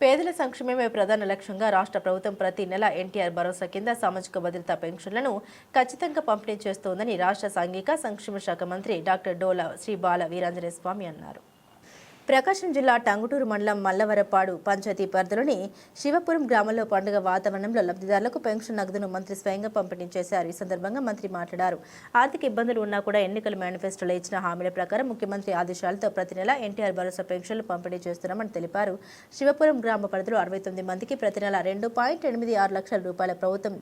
పేదల సంక్షేమమే ప్రధాన లక్ష్యంగా రాష్ట్ర ప్రభుత్వం ప్రతి నెల ఎన్టీఆర్ భరోసా కింద సామాజిక భద్రతా పెన్షన్లను ఖచ్చితంగా పంపిణీ చేస్తోందని రాష్ట్ర సాంఘిక సంక్షేమ శాఖ మంత్రి డాక్టర్ డోలా శ్రీ బాల వీరాంజనేయ స్వామి అన్నారు. ప్రకాశం జిల్లా టంగుటూరు మండలం మల్లవరపాడు పంచాయతీ పరిధిలోని శివపురం గ్రామంలో పండుగ వాతావరణంలో లబ్ధిదారులకు పెన్షన్ నగదును మంత్రి స్వయంగా పంపిణీ చేశారు. ఈ సందర్భంగా మంత్రి మాట్లాడారు. ఆర్థిక ఇబ్బందులు ఉన్నా కూడా ఎన్నికల మేనిఫెస్టోలో ఇచ్చిన హామీల ప్రకారం ముఖ్యమంత్రి ఆదేశాలతో ప్రతి నెల ఎన్టీఆర్ భరోసా పెన్షన్లు పంపిణీ చేస్తున్నామని తెలిపారు. శివపురం గ్రామ పరిధిలో అరవై తొమ్మిది మందికి ప్రతి నెల రెండు పాయింట్ ఎనిమిది ఆరు లక్షల రూపాయల ప్రభుత్వం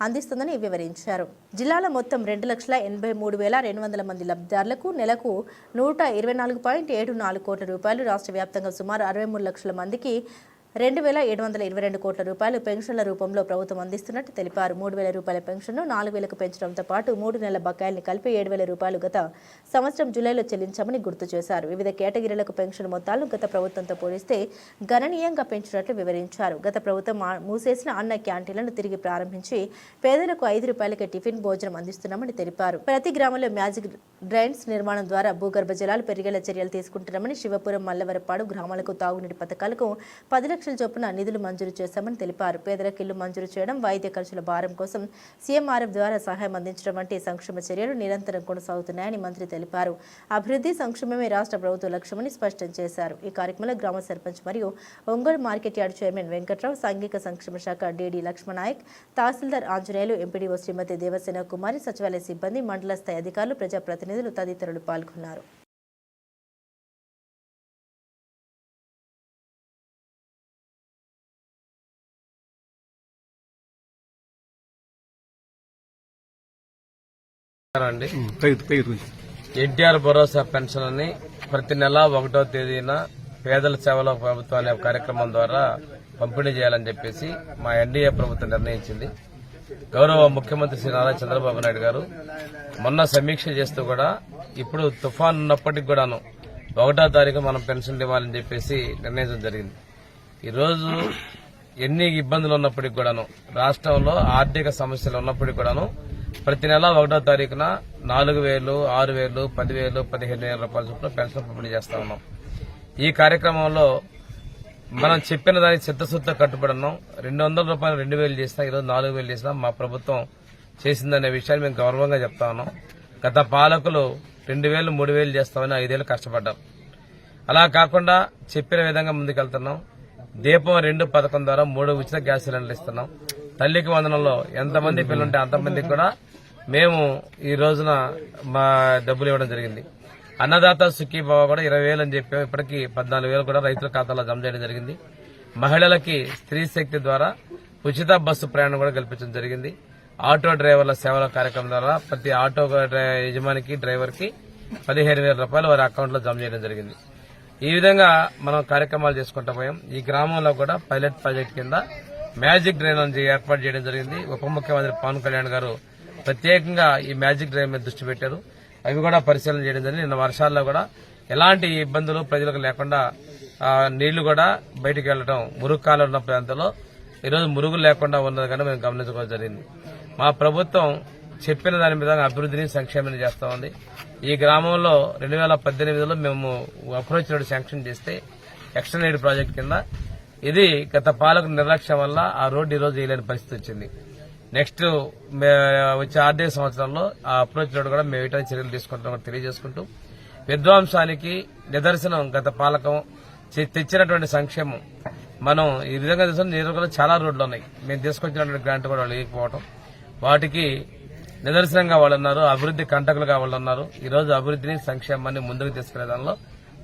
అందిస్తుందని వివరించారు. జిల్లాలో మొత్తం రెండు లక్షల ఎనభై మూడు వేల రెండు వందల మంది లబ్ధిదారులకు నెలకు నూట ఇరవై నాలుగు పాయింట్ ఏడు నాలుగు కోట్ల రూపాయలు రాష్ట్ర వ్యాప్తంగా సుమారు అరవై మూడు లక్షల మందికి రెండు వేల ఏడు వందల ఇరవై రెండు కోట్ల రూపాయలు పెన్షన్ల రూపంలో ప్రభుత్వం అందిస్తున్నట్టు తెలిపారు. మూడు వేల రూపాయల పెన్షన్ను నాలుగు వేలకు పెంచడంతో పాటు మూడు నెలల బకాయిల్ని కలిపి ఏడు వేల రూపాయలు గత సంవత్సరం జూలైలో చెల్లించామని గుర్తు చేశారు. వివిధ కేటగిరీలకు పెన్షన్ మొత్తాలను గత ప్రభుత్వంతో పోలిస్తే గణనీయంగా పెంచినట్లు వివరించారు. గత ప్రభుత్వం మూసేసిన అన్న క్యాంటీన్లను తిరిగి ప్రారంభించి పేదలకు ఐదు రూపాయలకే టిఫిన్ భోజనం అందిస్తున్నామని తెలిపారు. ప్రతి గ్రామంలో మ్యాజిక్ డ్రైన్స్ నిర్మాణం ద్వారా భూగర్భ జలాలు పెరిగేలా చర్యలు తీసుకుంటున్నామని శివపురం మల్లవరపాడు గ్రామాలకు తాగునీటి పథకాలకు పది లక్షల చొప్పున నిధులు మంజూరు చేశామని తెలిపారు. పేదలకు ఇల్లు మంజూరు చేయడం వైద్య ఖర్చుల భారం కోసం సీఎంఆర్ఎఫ్ ద్వారా సహాయం అందించడం వంటి సంక్షేమ చర్యలు నిరంతరం కొనసాగుతున్నాయని మంత్రి తెలిపారు. అభివృద్ధి సంక్షేమమే రాష్ట్ర ప్రభుత్వ లక్ష్యమని స్పష్టం చేశారు. ఈ కార్యక్రమంలో గ్రామ సర్పంచ్ మరియు Ongole market yard chairman Venkatrao సాంఘిక సంక్షేమ శాఖ డీడీ లక్ష్మణాయక్ తహసీల్దార్ ఆంజనేయులు ఎంపీడీఓ శ్రీమతి దేవసేన కుమారి సచివాలయ సిబ్బంది మండల స్థాయి అధికారులు ప్రజాప్రతినిధులు తదితరులు పాల్గొన్నారు. అండి ఎన్టీఆర్ భరోసా పెన్షన్ అని ప్రతి నెల ఒకటో తేదీన పేదల సేవల ప్రభుత్వం అనే కార్యక్రమం ద్వారా పంపిణీ చేయాలని చెప్పేసి మా ఎన్డీఏ ప్రభుత్వం నిర్ణయించింది. గౌరవ ముఖ్యమంత్రి శ్రీ నారా చంద్రబాబు నాయుడు గారు మొన్న సమీక్ష చేస్తూ కూడా ఇప్పుడు తుఫాన్ ఉన్నప్పటికి కూడాను ఒకటో తారీఖు మనం పెన్షన్లు ఇవ్వాలని చెప్పేసి నిర్ణయించడం జరిగింది. ఈరోజు ఎన్ని ఇబ్బందులు ఉన్నప్పటికి కూడాను రాష్ట్రంలో ఆర్థిక సమస్యలు ఉన్నప్పటికి కూడాను ప్రతి నెల ఒకటో తారీఖున నాలుగు వేలు ఆరు వేలు పదివేలు పదిహేను వేల రూపాయల చొప్పున పెన్షన్ పంపిణీ చేస్తా ఉన్నాం. ఈ కార్యక్రమంలో మనం చెప్పిన దానికి చిత్తశుద్ధ కట్టుబడి ఉన్నాం రెండు వందల రూపాయలు రెండు వేలు చేసినా ఈరోజు నాలుగు వేలు చేసినా మా ప్రభుత్వం చేసిందనే విషయాన్ని మేము గౌరవంగా చెప్తా ఉన్నాం. గత పాలకులు రెండు వేలు మూడు వేలు చేస్తామని ఐదేళ్ళు కష్టపడ్డాం. అలా కాకుండా చెప్పిన విధంగా ముందుకెళ్తున్నాం. దీపం రెండు పథకం ద్వారా మూడు ఉచిత గ్యాస్ సిలిండర్లు ఇస్తున్నాం. తల్లికి వందనంలో ఎంతమంది పిల్లలుంటే అంతమందికి కూడా మేము ఈ రోజున మా డబ్బులు ఇవ్వడం జరిగింది. అన్నదాత సుఖీభావ కూడా ఇరవై వేలు అని చెప్పాము ఇప్పటికీ పద్నాలుగు వేలు కూడా రైతుల ఖాతాలో జమ చేయడం జరిగింది. మహిళలకి స్త్రీ శక్తి ద్వారా ఉచిత బస్సు ప్రయాణం కూడా కల్పించడం జరిగింది. ఆటో డ్రైవర్ల సేవల కార్యక్రమం ద్వారా ప్రతి ఆటో యజమానికి డ్రైవర్కి పదిహేను వేల రూపాయలు వారి అకౌంట్లో జమ చేయడం జరిగింది. ఈ విధంగా మనం కార్యక్రమాలు చేసుకుంటూ పోయాం. ఈ గ్రామంలో కూడా పైలట్ ప్రాజెక్ట్ కింద మ్యాజిక్ డ్రైవ్ నుంచి ఏర్పాటు చేయడం జరిగింది. ఉప ముఖ్యమంత్రి పవన్ కళ్యాణ్ గారు ప్రత్యేకంగా ఈ మ్యాజిక్ డ్రైవ్ మీద దృష్టి పెట్టారు. అవి కూడా పరిశీలన చేయడం జరిగింది. నిన్న వర్షాల్లో కూడా ఎలాంటి ఇబ్బందులు ప్రజలకు లేకుండా నీళ్ళు కూడా బయటికి వెళ్ళడం మురుగు కాలు ఉన్న ప్రాంతంలో ఈరోజు మురుగు లేకుండా ఉన్నది కానీ మేము గమనించుకోవడం జరిగింది. మా ప్రభుత్వం చెప్పిన దాని మీద అభివృద్ధిని సంక్షేమాన్ని చేస్తా ఉంది. ఈ గ్రామంలో రెండు వేల పద్దెనిమిదిలో మేము అప్రోచ్ రోడ్ శాంక్షన్ చేస్తే ఎక్స్టర్న్ ఎయిడ్ ప్రాజెక్ట్ కింద ఇది గత పాలకుల నిర్లక్ష్యం వల్ల ఆ రోడ్డు ఈ రోజు వేయలేని పరిస్థితి వచ్చింది. నెక్స్ట్ వచ్చే ఆర్థిక సంవత్సరంలో ఆ అప్రోచ్ రోడ్డు కూడా మేము వేయడానికి చర్యలు తీసుకుంటామని తెలియజేసుకుంటూ విధ్వంసానికి నిదర్శనం గత పాలకం తెచ్చినటువంటి సంక్షేమం. మనం ఈ విధంగా తీసుకుని నియోజకవర్గంలో చాలా రోడ్లు ఉన్నాయి. మేము తీసుకొచ్చినటువంటి గ్రాంట్ కూడా వాళ్ళు వేయకపోవడం వాటికి నిదర్శనంగా వాళ్ళు ఉన్నారు అభివృద్ధి కంటకులుగా వాళ్ళు ఉన్నారు. ఈ రోజు అభివృద్ధిని సంక్షేమాన్ని ముందుకు తీసుకునే దానిలో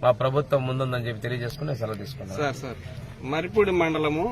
మా ప్రభుత్వం ముందుందని చెప్పి తెలియజేసుకుని సెలవు తీసుకున్నాం సార్. మరిపూడి మండలము